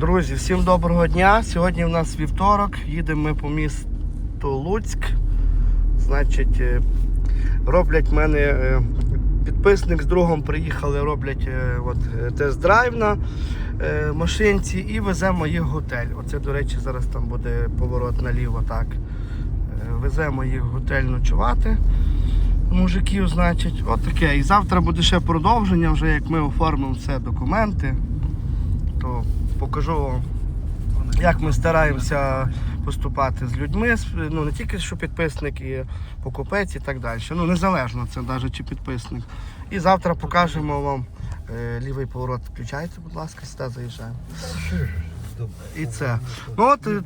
Друзі, всім доброго дня. Сьогодні в нас вівторок. Їдемо ми по місту Луцьк. Значить, е, роблять мене е, підписник з другом приїхали, роблять е, тест-драйв на машинці і веземо їх в готель. Оце, до речі, зараз там буде поворот наліво. так. Веземо їх в готель ночувати. Мужиків, значить, от. І завтра буде ще продовження, вже як ми оформимо все документи, то покажу вам, як ми стараємося поступати з людьми, ну не тільки що підписник і покупець і так далі. Ну незалежно це навіть чи підписник. І завтра покажемо вам е, лівий поворот. Включайте, будь ласка, сюди заїжджаємо. І це. Ну от е,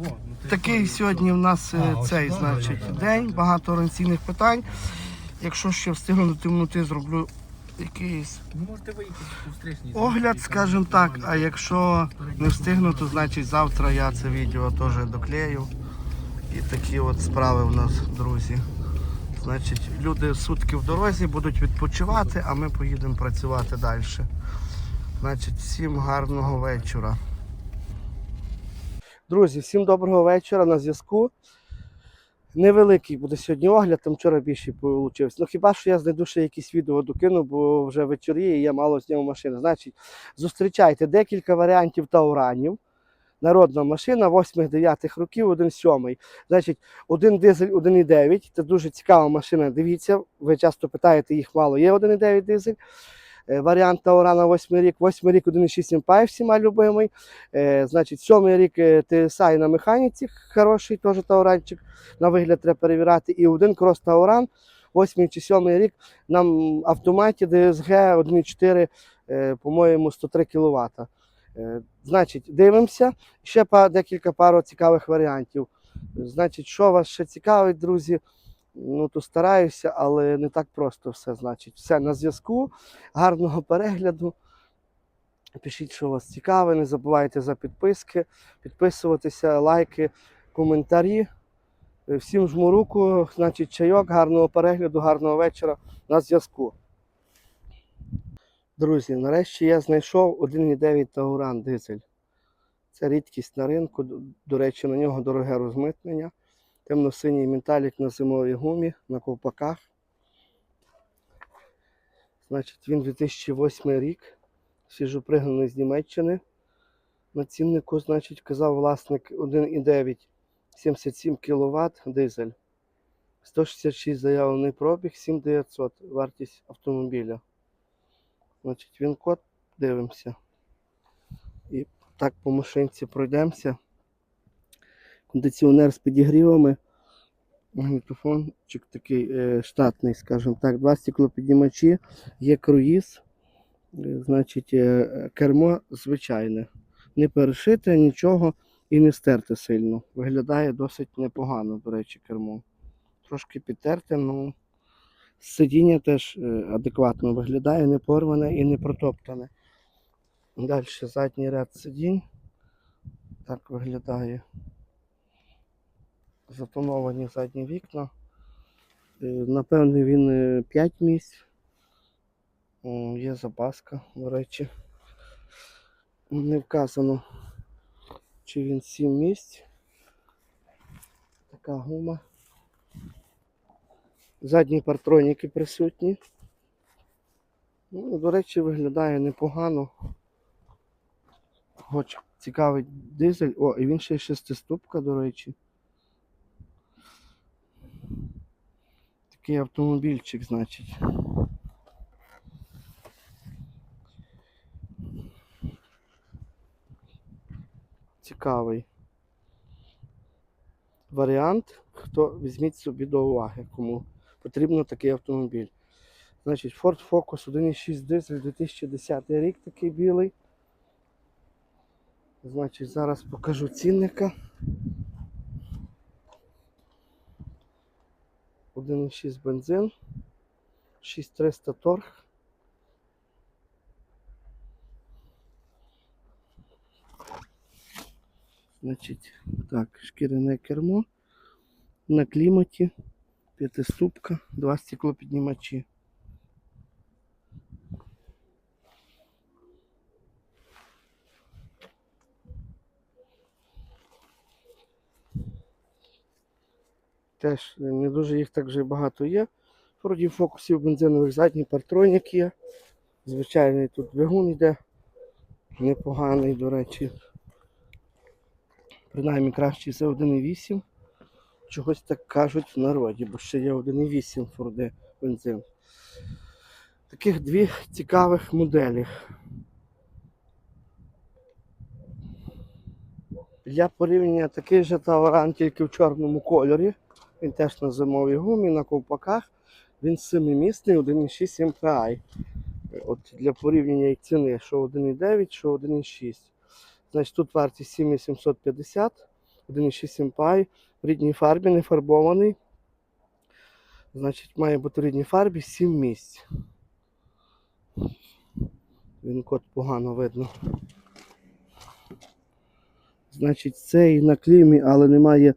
такий сьогодні в нас е, цей значить день, багато організаційних питань. Якщо ще встигну до зроблю якийсь можете виїхати по встречній. огляд, скажімо так. А якщо не встигну, то значить завтра я це відео теж доклею. І такі от справи в нас, друзі. Значить, люди сутки в дорозі будуть відпочивати, а ми поїдемо працювати далі. Значить, всім гарного вечора. Друзі, всім доброго вечора на зв'язку. Невеликий буде сьогодні огляд, там вчора більше вийшло. Ну хіба що я знайду ще якісь відео докину, бо вже вечоріє і я мало зняв машини. Значить, зустрічайте декілька варіантів тауранів. Народна машина 8-9 років, 1,7. Значить, один дизель 1,9. Це дуже цікава машина. Дивіться, ви часто питаєте, їх мало. Є 1,9 дизель. Е, Варіант Таурана 8 рік, 8 рік 1,6 Empire всіма любимий. Е, значить, 7 рік е, TSI на механіці, хороший теж Тауранчик. На вигляд треба перевіряти. І один крос Тауран, 8 чи 7 рік на автоматі DSG 1,4, е, по-моєму, 103 кВт. Значить, дивимося. Ще декілька пару цікавих варіантів. Значить, що вас ще цікавить, друзі? Ну, то стараюся, але не так просто все. Значить, все на зв'язку. Гарного перегляду. Пишіть, що вас цікаве, не забувайте за підписки, підписуватися, лайки, коментарі. Е, Всім жму руку, значить, чайок, гарного перегляду, гарного вечора на зв'язку. Друзі, нарешті я знайшов 1,9 Тауран дизель. Це рідкість на ринку. До- До речі, на нього дороге розмитнення. Темно-синій металік на зимовій гумі, на ковпаках. Значить, він 2008 рік. Свіжопригнаний з Німеччини. На ціннику, значить, казав власник 1,9, 77 кВт дизель. 166 заявлений пробіг, 7900 вартість автомобіля. Значить, він код дивимося. І так по машинці пройдемося. Кондиціонер з підігрівами. Магнітофончик такий е, штатний, скажімо так, два стеклопіднімачі, є круїз. Е, Значить, е, кермо звичайне. Не перешите нічого і не стерте сильно. Виглядає досить непогано, до речі, кермо. Трошки підтерте, ну сидіння теж адекватно виглядає, не порване і не протоптане. Далі задній ряд сидінь. Так виглядає. Затоновані задні вікна. Е, Напевне, він 5 місць. Є запаска, до речі. Не вказано, чи він 7 місць. Така гума. Задні партроніки присутні. Ну, до речі, виглядає непогано. Хоч цікавий дизель. О, і він ще й шестиступка, до речі. Такий автомобільчик, значить. Цікавий варіант. Хто візьміть собі до уваги, кому потрібно такий автомобіль. Значить, Ford Focus 1.6 дизель 2010 рік такий білий. Значить, зараз покажу цінника. 1.6 бензин. 6300 торг. Значить, так, шкіряне кермо. На кліматі. П'ятиступка, два стеклопіднімачі. Теж не дуже їх так вже багато є. Вроді фокусів бензинових задній партронік є. Звичайний тут двигун йде. Непоганий, до речі. Принаймні кращий за 1,8. Чогось так кажуть в народі, бо ще є 1,8 Форде бензин. Таких дві цікавих моделі. Для порівняння такий же Тауран тільки в чорному кольорі. Він теж на зимовій гумі, на ковпаках. Він семимісний 1,6 MPI. От для порівняння і ціни, що 1,9, що 1,6. Значить, тут вартість 7750, 1,6 MPI, в рідній фарбі, не фарбований. Значить, має бути в рідній фарбі 7 місць. Він код погано видно. Значить, цей на клімі, але немає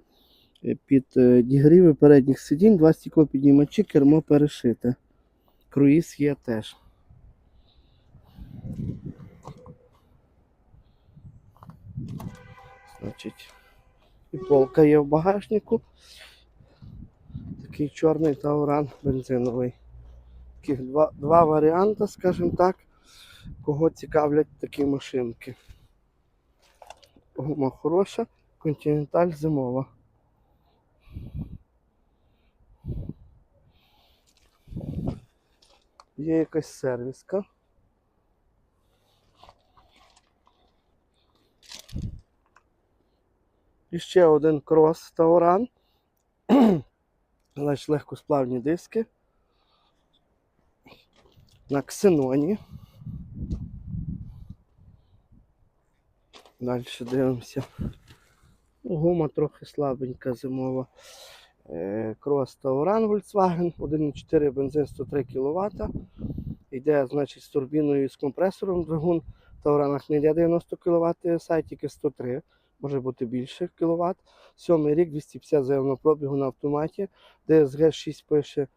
е, під е, дігріви передніх сидінь, два стеклопіднімачі, кермо перешите. Круїз є теж. Значить, і полка є в багажнику. Такий чорний тауран бензиновий. Таких два, два варіанти, скажімо так, кого цікавлять такі машинки. Гума хороша, континенталь зимова. Є якась сервіска. І ще один крос Тауран. Ж легкосплавні диски. На ксеноні. Далі дивимося. Гума трохи слабенька зимова. Е, Крос Тауран Volkswagen, 1,4 бензин 103 кВт. Йде, значить, з турбіною і з компресором двигун. В Тауранах не йде 90 кВт TSI, тільки 103, може бути більше кВт. Сьомий рік 250 заявного пробігу на автоматі. DSG 6 пише,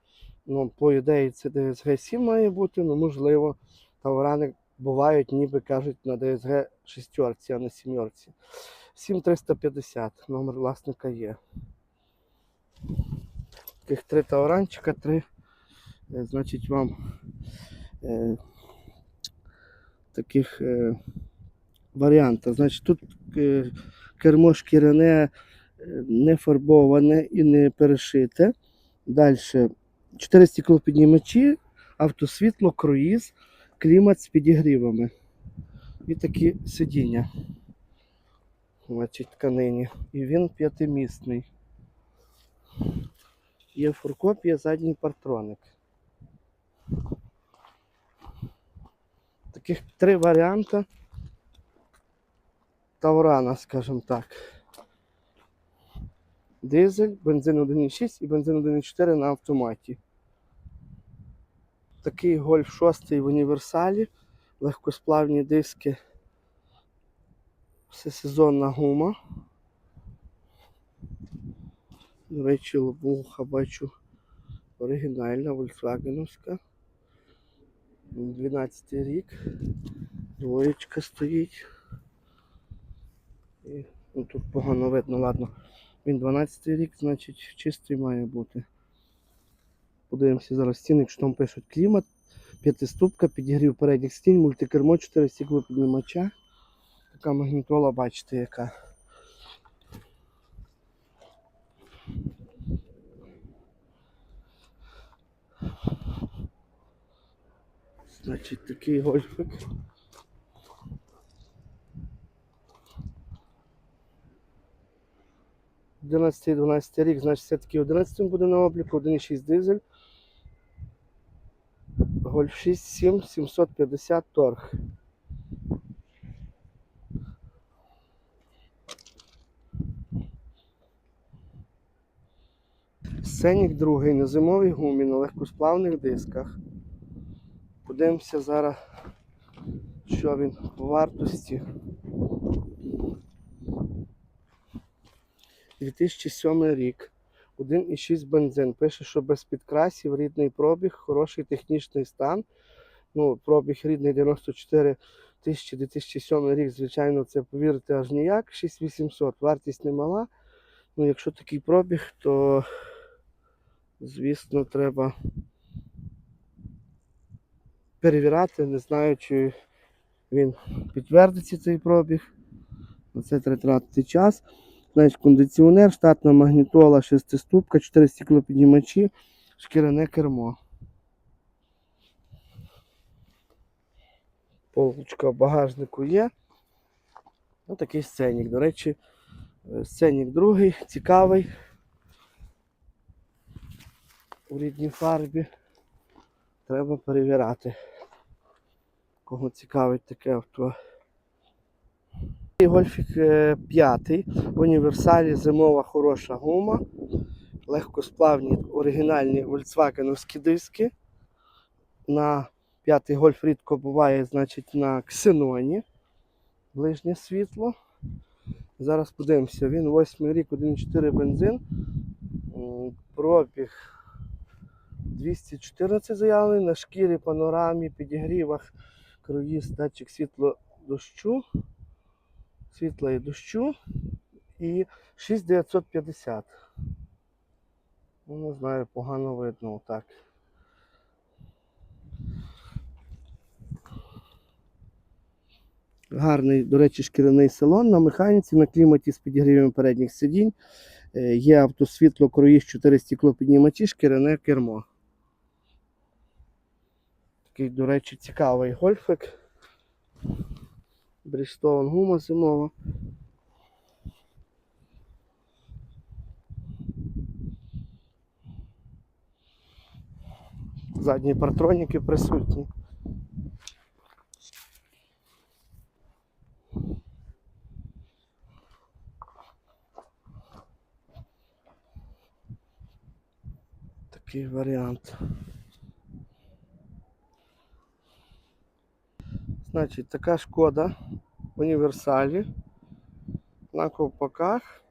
ну, по ідеї це DSG 7 має бути, ну можливо, Таурани бувають, ніби кажуть, на DSG 6, а не 7. 7350, номер власника є. Таких три тауранчика, три, е, значить, вам е, таких е, варіанти. Значить, тут е, кермо шкіряне, е, не фарбоване і не перешите. Далі 4 стеклопіднімачі, автосвітло, круїз, клімат з підігрівами. І такі сидіння. Значить, тканині. І він п'ятимісний. Є фуркоп, є задній партроник. Таких три варіанти Таурана, скажімо так. Дизель, бензин 1,6 і бензин 1,4 на автоматі. Такий гольф 6 в універсалі, легкосплавні диски, всесезонна гума. До речі, лобуха бачу оригінальна, Volkswagenівська. 12 рік. Двоєчка стоїть. І, ну, тут погано видно, ладно. Він 12 рік, значить чистий має бути. Подивимося зараз ціни, якщо там пишуть клімат, п'ятиступка, підігрів передніх стін, мультикермо, 4 стекли піднімача. Така магнітола, бачите, яка. Значить, такий гольфик. Одинадцятий 12 рік, значить все-таки 11 буде на обліку, 1,6 дизель. Гольф 6, 7, 750 торг. Сценік другий на зимовій гумі на легкосплавних дисках. Подивимося зараз, що він по вартості. 2007 рік. 1,6 бензин. Пише, що без підкрасів, рідний пробіг, хороший технічний стан. Ну, пробіг рідний 94 тисячі 2007 рік, звичайно, це повірити аж ніяк. 6800. Вартість немала. Ну, якщо такий пробіг, то звісно, треба перевіряти, не знаю, чи він підтвердиться цей пробіг. На Це тратити час. Значить, кондиціонер, штатна магнітола, шестиступка, 4 стеклопіднімачі, шкіряне кермо. Полочка в багажнику є. Ось такий сценік. До речі, е, сценік другий, цікавий. У рідній фарбі. Треба перевіряти. Кого цікавить таке авто. Гольфік 5 в універсалі зимова хороша гума. Легкосплавні оригінальні вольцвагеновські диски. На п'ятий гольф рідко буває, значить, на ксеноні. Ближнє світло. Зараз подивимося. Він 8 рік, 1,4 бензин. Пробіг 214 заявлений на шкірі, панорамі, підігрівах, круїз, датчик світло дощу, світла і дощу і 6950. Ну, не знаю, погано видно так. Гарний, до речі, шкіряний салон на механіці, на кліматі з підігрівом передніх сидінь. Е, Є автосвітло, круїз, 4 стеклопіднімачі, шкіряне кермо. Такий, до речі, цікавий гольфик. Брістоун гума зимова. Задні партроніки присутні. Такий варіант. Значить, така шкода в універсалі на ковпаках.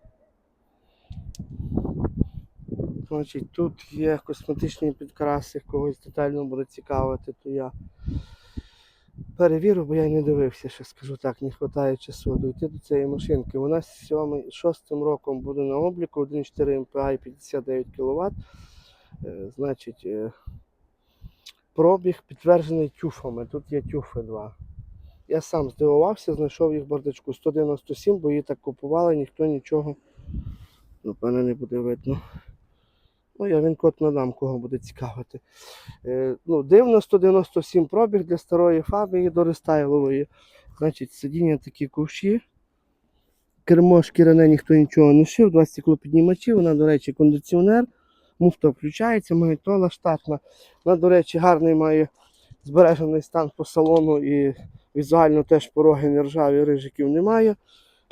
Значить, тут є косметичні підкраси, когось детально буде цікавити, то я перевірю, бо я не дивився, ще скажу так, не вистачає часу дойти до цієї машинки. Вона з 7, 6 роком буде на обліку, 1,4 МПА і 59 кВт. Е, Значить, е, пробіг підтверджений тюфами. Тут є тюфи 2. Я сам здивувався, знайшов їх в бардачку 197, бо її так купували, ніхто нічого, напевно, не буде видно. Ну, я він код надам, кого буде цікавити. Е, ну, дивно, 197 пробіг для старої фаби і до рестайлової. Значить, сидіння такі ковші. Кермо шкіряне ніхто нічого не шив, два стеклопіднімачі, вона, до речі, кондиціонер. Муфта включається, магнітола штатна. Вона, до речі, гарний має збережений стан по салону і візуально теж пороги не ржаві, рижиків немає.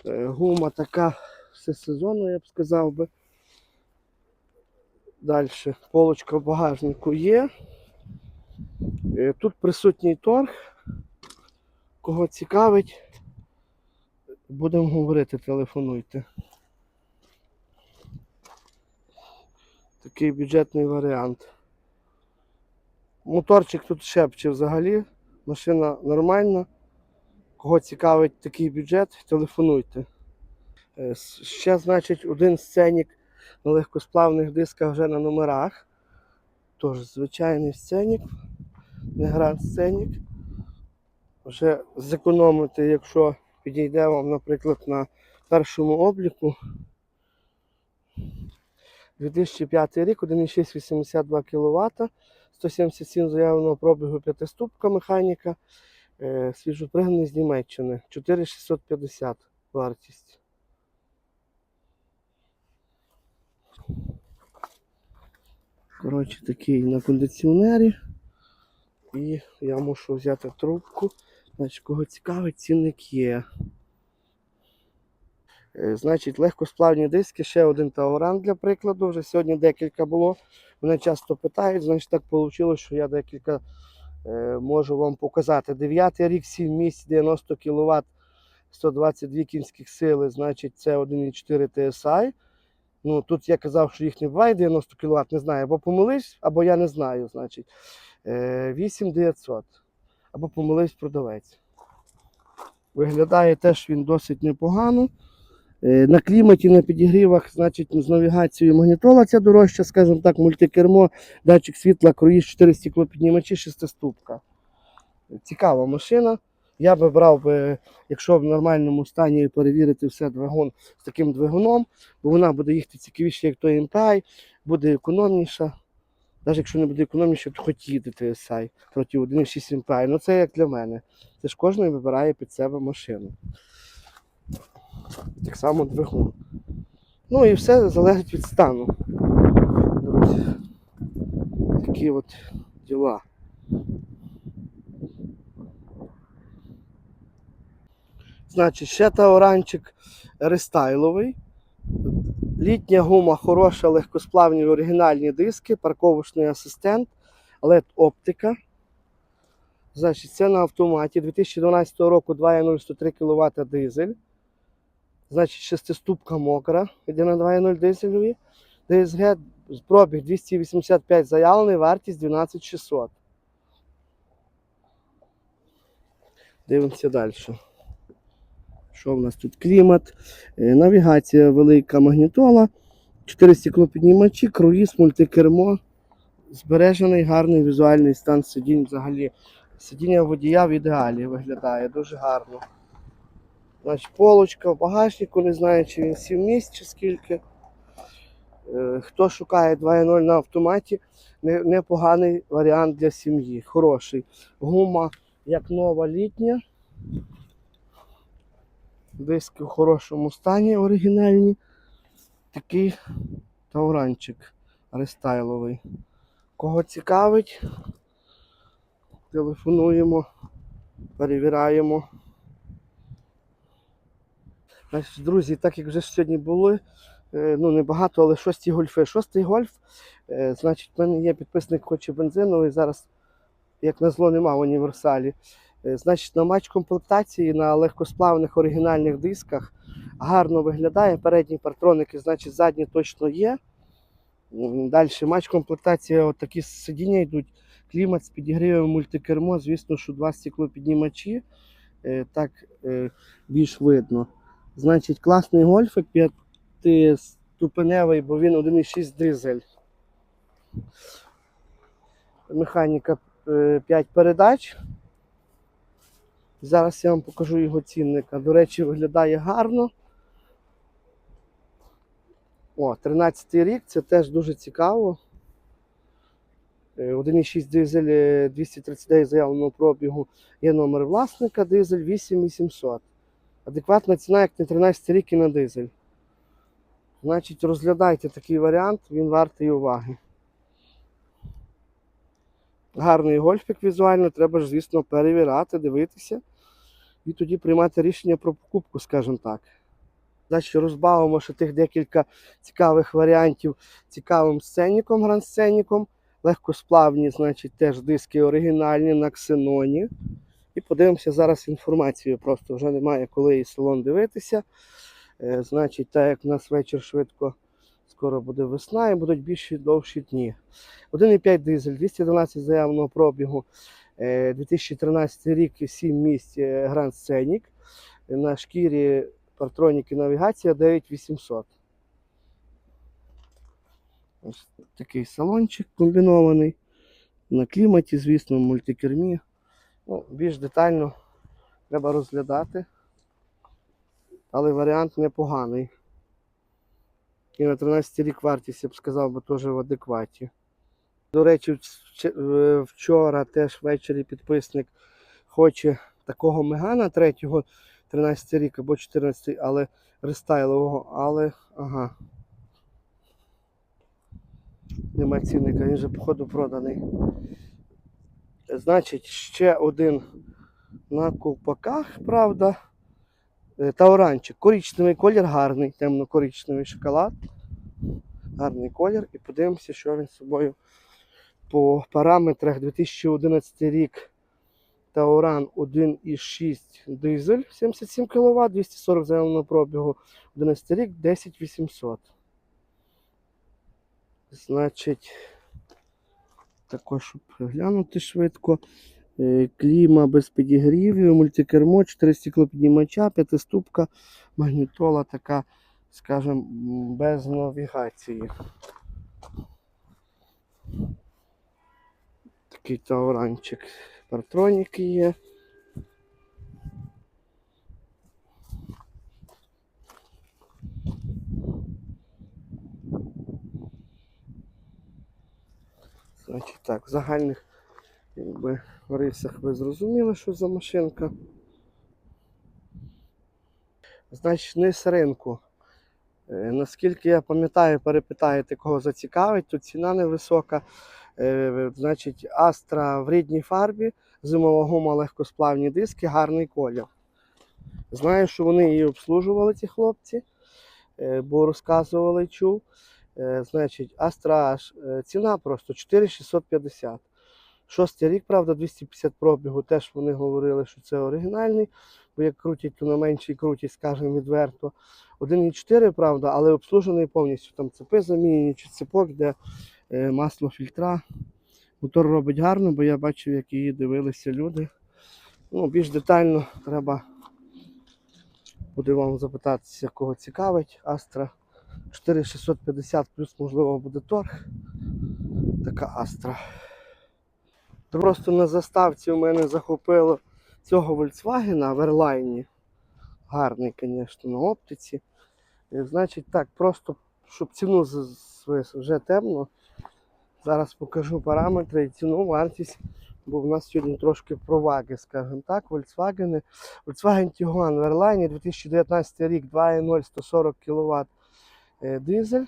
Е, Гума така всесезонна, я б сказав би. Далі полочка в багажнику є. Е, Тут присутній торг. Кого цікавить, будемо говорити, телефонуйте. Такий бюджетний варіант. Моторчик тут шепче взагалі. Машина нормальна. Кого цікавить такий бюджет, телефонуйте. Е, Ще, значить, один сценік на легкосплавних дисках вже на номерах. Тож, звичайний сценік, не гранд сценік. Вже зекономити, якщо підійде вам, наприклад, на першому обліку. 2005 рік, 1,6 82 кВт, 177 заявленого пробігу п'ятиступка механіка, е, свіжопригнаний з Німеччини, 4650 вартість. Коротше, такий на кондиціонері. І я мушу взяти трубку. Значить, кого цікавить, цінник є. Е, Значить, легкосплавні диски, ще один Тауран для прикладу. Вже сьогодні декілька було. Мене часто питають, значить так вийшло, що я декілька е, можу вам показати. 9 рік, 7 місць, 90 кВт, 122 кінських сили, значить це 1,4 TSI. Ну, тут я казав, що їх не буває 90 кВт, не знаю, або помилився, або я не знаю. Значить, Е, 8900. Або помилився продавець. Виглядає теж він досить непогано. Е, На кліматі, на підігрівах, значить, з навігацією магнітола ця дорожча, скажімо так, мультикермо, датчик світла, круїз, 4 стеклопіднімачі, шестиступка. Цікава машина. Я би брав, якщо в нормальному стані перевірити все двигун з таким двигуном, бо вона буде їхати цікавіше, як той MPI, буде економніша. Навіть якщо не буде економніше, то хоч їде TSI проти 1.6 MPI. Ну це як для мене. Це ж кожен вибирає під себе машину. Так само двигун. Ну і все залежить від стану. Такі от діла. Значить, ще тауранчик рестайловий. Літня гума хороша, легкосплавні оригінальні диски, парковочний асистент, LED оптика. Значить, це на автоматі 2012 року 2.0 103 кВт дизель. Значить, шестиступка мокра, йде на 2.0 дизельові. ДСГ пробіг 285 заявлений, вартість 12600. Дивимося далі. Що в нас тут? Клімат, е, навігація велика магнітола, 4 стеклопіднімачі, круїз, мультикермо. Збережений гарний візуальний стан сидінь взагалі. Сидіння водія в ідеалі виглядає дуже гарно. Значить, полочка в багажнику, не знаю, чи він 7 місць, чи скільки. Е, Хто шукає 2.0 на автоматі, непоганий варіант для сім'ї. Хороший. Гума як нова літня. Диски в хорошому стані оригінальні. Такий тауранчик рестайловий. Кого цікавить, телефонуємо, перевіряємо. Значить, друзі, так як вже сьогодні були, е, ну небагато, але шості гольфи. Шостий гольф, е, значить, в мене є підписник хоче бензиновий, зараз, як назло, нема в універсалі. Е, Значить, на матч комплектації на легкосплавних оригінальних дисках гарно виглядає. Передні партроники, значить, задні точно є. Далі матч комплектація, от такі сидіння йдуть. Клімат з підігрівом мультикермо, звісно, що два стеклопіднімачі. Так більш видно. Значить, класний гольфик п'ятиступеневий, бо він 1,6 дизель. Механіка 5 передач. Зараз я вам покажу його цінника. До речі, виглядає гарно. О, 13 рік, це теж дуже цікаво. Е, 1,6 дизель е, 239 заявленого пробігу є номер власника, дизель 8800. Адекватна ціна, як на 13 рік і на дизель. Значить, розглядайте такий варіант, він вартий уваги. Гарний гольфик візуально, треба ж, звісно, перевіряти, дивитися і тоді приймати рішення про покупку, скажімо так. Значить, розбавимо ще тих декілька цікавих варіантів цікавим сценіком, гранд-сценіком. Легкосплавні, значить, теж диски оригінальні на ксеноні. І подивимося зараз інформацію. Просто вже немає коли салон дивитися. Е, значить, так як у нас вечір швидко, скоро буде весна і будуть більші довші дні. 1,5 дизель, 212 заявленого пробігу. Е, 2013 рік, 7 місць е, Grand Scenic. На шкірі партроніки навігація 9800. Ось такий салончик комбінований. На кліматі, звісно, мультикермі. Ну, більш детально треба розглядати. Але варіант непоганий. І на 13 рік вартість, я б сказав, би теж в адекваті. До речі, вчора теж ввечері підписник хоче такого мегана третього 13 рік або 14, але рестайлового, але ага. Нема цінника, він же походу проданий. Значить, ще один на ковпаках, правда. Е, Тауранчик. Коричневий колір гарний, темно-коричневий шоколад. Гарний колір. І подивимося, що він собою по параметрах 2011 рік. Тауран 1,6 дизель 77 кВт, 240 заявленого пробігу 11 рік, 10800. Значить, також щоб глянути швидко. Е, Кліма без підігрівів, мультикермо, 4 стіклопіднімача, п'ятиступка, магнітола така, скажімо, без навігації. Такий тауранчик. Партроніки є. Значить так, в загальних якби, рисах ви зрозуміли, що за машинка. Значить, низ ринку. Е, Наскільки я пам'ятаю, перепитаєте, кого зацікавить, то ціна невисока. Е, Значить, Астра в рідній фарбі, зимова гума, легкосплавні диски, гарний колір. Знаю, що вони її обслужували, ці хлопці, е, бо розказували, чув. Е, Значить, Астра е, ціна просто 4650. Шостий рік, правда, 250 пробігу. Теж вони говорили, що це оригінальний, бо як крутять, то на меншій крутять, скажімо, відверто. 1,4, правда, але обслужений повністю. Там цепи замінені, чи цепок, де е, масло фільтра. Мотор робить гарно, бо я бачив, як її дивилися люди. Ну, більш детально треба буде вам запитатися, кого цікавить. Астра 4650 плюс, можливо, буде торг. Така Астра. Просто на заставці у мене захопило цього Volkswagen в Airline. Гарний, звісно, на оптиці. І, значить, так, просто щоб ціну вже темно. Зараз покажу параметри і ціну, вартість, бо в нас сьогодні трошки про ваги, скажімо так. Volkswagen. Volkswagen Tiguan в Airline 2019 рік 2.0 140 кВт е, дизель.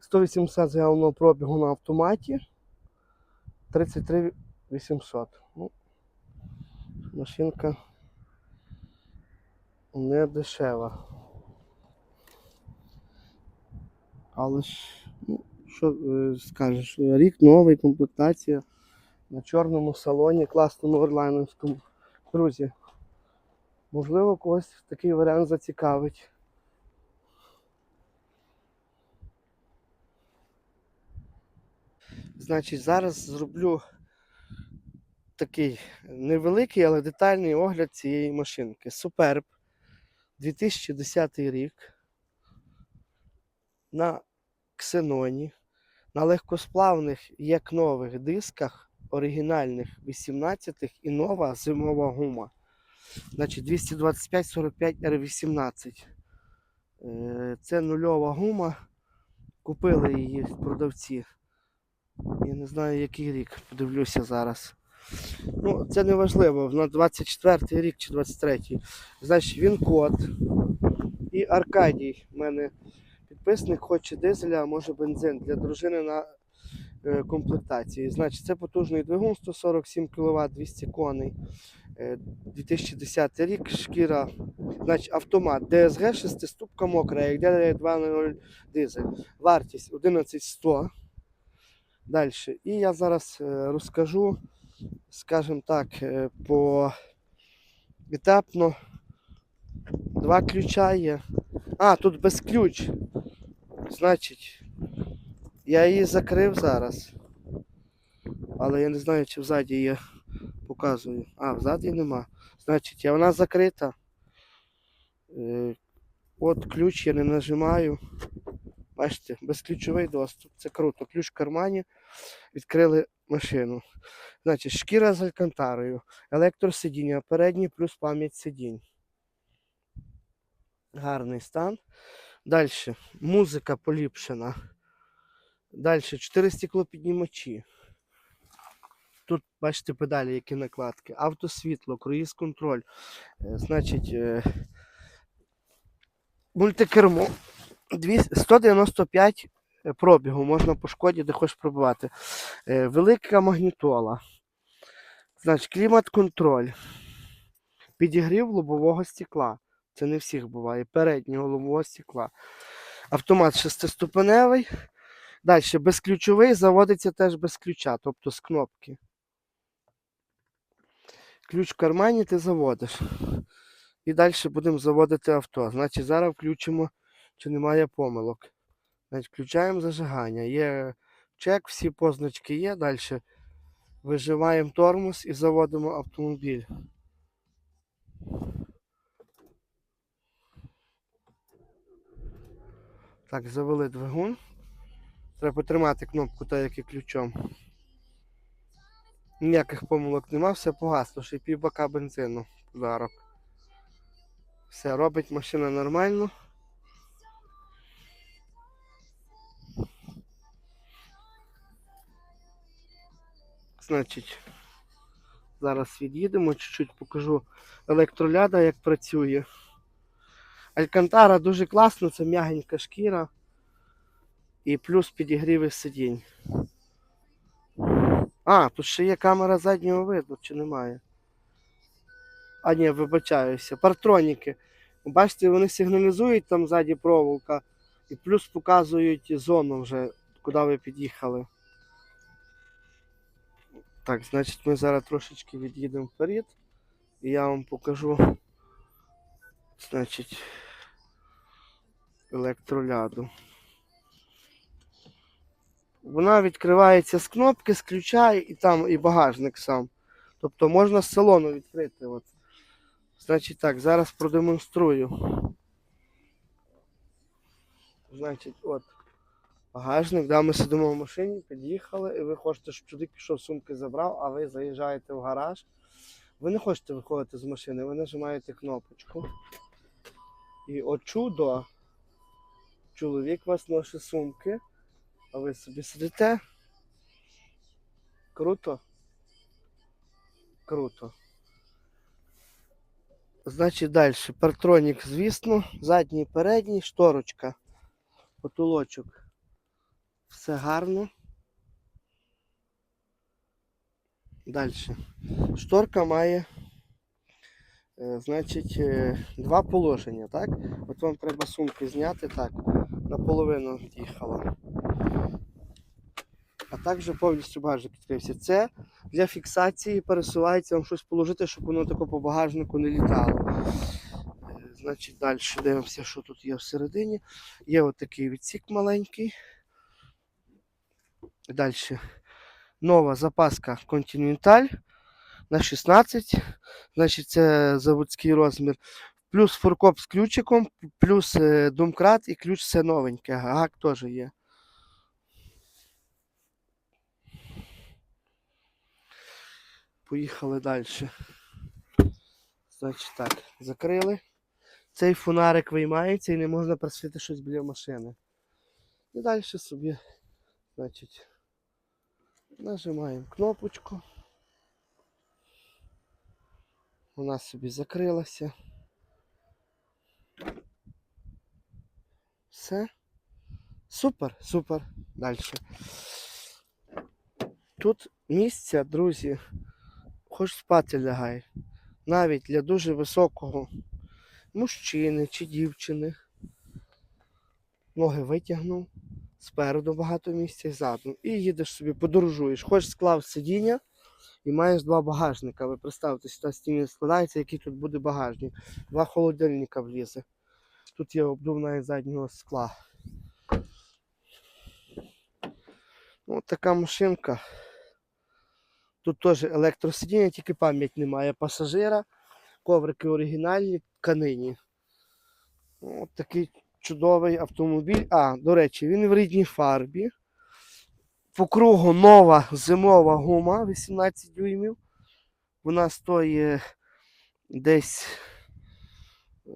180 заявленого пробігу на автоматі. 33 800. Ну, машинка не дешева. Але ж, ну, що е, скажеш, рік новий, комплектація на чорному салоні, класному орлайновському. Друзі, можливо, когось такий варіант зацікавить. Значить, зараз зроблю такий невеликий, але детальний огляд цієї машинки. Суперб 2010 рік. На ксеноні, на легкосплавних як нових дисках, оригінальних 18-х і нова зимова гума. Значить 225-45 R18. Е, Це нульова гума. Купили її продавці. Я не знаю, який рік, подивлюся зараз. Ну, це не важливо, на 24 рік чи 23. Значить, він код. І Аркадій. У мене підписник хоче дизеля, а може бензин для дружини на е, комплектації. Значить, це потужний двигун 147 кВт, 200 коней. Е, 2010 рік, шкіра, значить, автомат, DSG, шестиступка мокра, як 2.0 дизель. Вартість 11100. Далі. І я зараз е, розкажу, скажімо так, е, по етапно. Два ключа є. А, тут без ключ. Значить, я її закрив зараз. Але я не знаю, чи взаді є. Показую. А, взаді нема. Значить, вона закрита. Е, от ключ я не нажимаю. Бачите, безключовий доступ. Це круто. Ключ в кармані. Відкрили машину. Значить, шкіра з алькантарою, електросидіння, передній плюс пам'ять сидінь. Гарний стан. Далі. Музика поліпшена. Далі. Чотири стеклопіднімачі. Тут, бачите, педалі, які накладки. Автосвітло, круїз контроль. Е, Значить, е, мультикермо. Дві- 195 пробігу можна по шкоді, де хочеш пробувати. Е, Велика магнітола. Значить, клімат-контроль. Підігрів лобового стекла. Це не всіх буває. Переднього лобового стекла. Автомат шестиступеневий. Далі безключовий заводиться теж без ключа, тобто з кнопки. Ключ в кармані ти заводиш. І далі будемо заводити авто. Значить, зараз включимо, чи немає помилок. Значить, включаємо зажигання. Є чек, всі позначки є. Далі Вижимаємо тормоз і заводимо автомобіль. Так, завели двигун. Треба потримати кнопку так, як і ключом. Ніяких помилок нема, все погасло, ще й півбака бензину подарок. Все, робить машина нормально. Значить, зараз від'їдемо, чуть-чуть покажу електроляда, як працює. Алькантара дуже класно, це м'ягенька шкіра. І плюс підігріви сидінь. А, тут ще є камера заднього виду, чи немає? А, ні, вибачаюся. Партроніки. Бачите, вони сигналізують там ззаді проволока і плюс показують зону вже, куди ви під'їхали. Так, значить, ми зараз трошечки від'їдемо вперед. І я вам покажу. Значить, електроляду. Вона відкривається з кнопки, з ключа і там і багажник сам. Тобто можна з салону відкрити. От. Значить так, зараз продемонструю. Значить, от. Багажник, да, ми сидимо в машині, під'їхали, і ви хочете, щоб чоловік пішов сумки забрав, а ви заїжджаєте в гараж. Ви не хочете виходити з машини, ви нажимаєте кнопочку. І от чудо. Чоловік вас носить сумки, а ви собі сидите. Круто. Круто. Значить, далі. Партронік, звісно, задній, передній, шторочка, потолочок. Все гарно. Далі. Шторка має, е, значить, е, два положення, так? От вам треба сумки зняти так. Наполовину їхала. А також повністю багажник відкрився. Це для фіксації пересувається вам щось положити, щоб воно тако по багажнику не літало. Е, Значить, далі дивимося, що тут є всередині. Є отакий відсік маленький. Далі. Нова запаска Continental на 16. Значить, це заводський розмір. Плюс форкоп з ключиком, плюс е, домкрат і ключ все новеньке. Гак теж є. Поїхали далі. Значить так, закрили. Цей фонарик виймається і не можна просвіти щось біля машини. І далі собі, значить, нажимаємо кнопочку. Вона собі закрилася. Все. Супер, супер. Далі. Тут місця, друзі, хоч спати лягай. Навіть для дуже високого мужчини чи дівчини. Ноги витягнув, спереду багато місця і ззаду. І їдеш собі, подорожуєш. Хоч склав сидіння і маєш два багажника. Ви представте, сюди стіни складається, який тут буде багажник. Два холодильника влізе. Тут є обдувна із заднього скла. Ну, от така машинка. Тут теж електросидіння, тільки пам'ять немає пасажира. Коврики оригінальні, тканині. От такий чудовий автомобіль. А, до речі, він в рідній фарбі. По кругу нова зимова гума 18 дюймів. Вона стоїть десь е,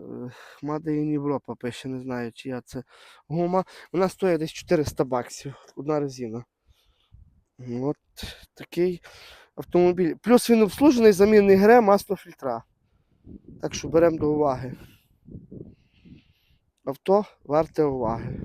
Made in Europa пише, не знаю, чия це гума. Вона стоїть десь 400 баксів. Одна резина. От такий автомобіль. Плюс він обслужений замінний гре масло фільтра. Так що беремо до уваги авто варте уваги.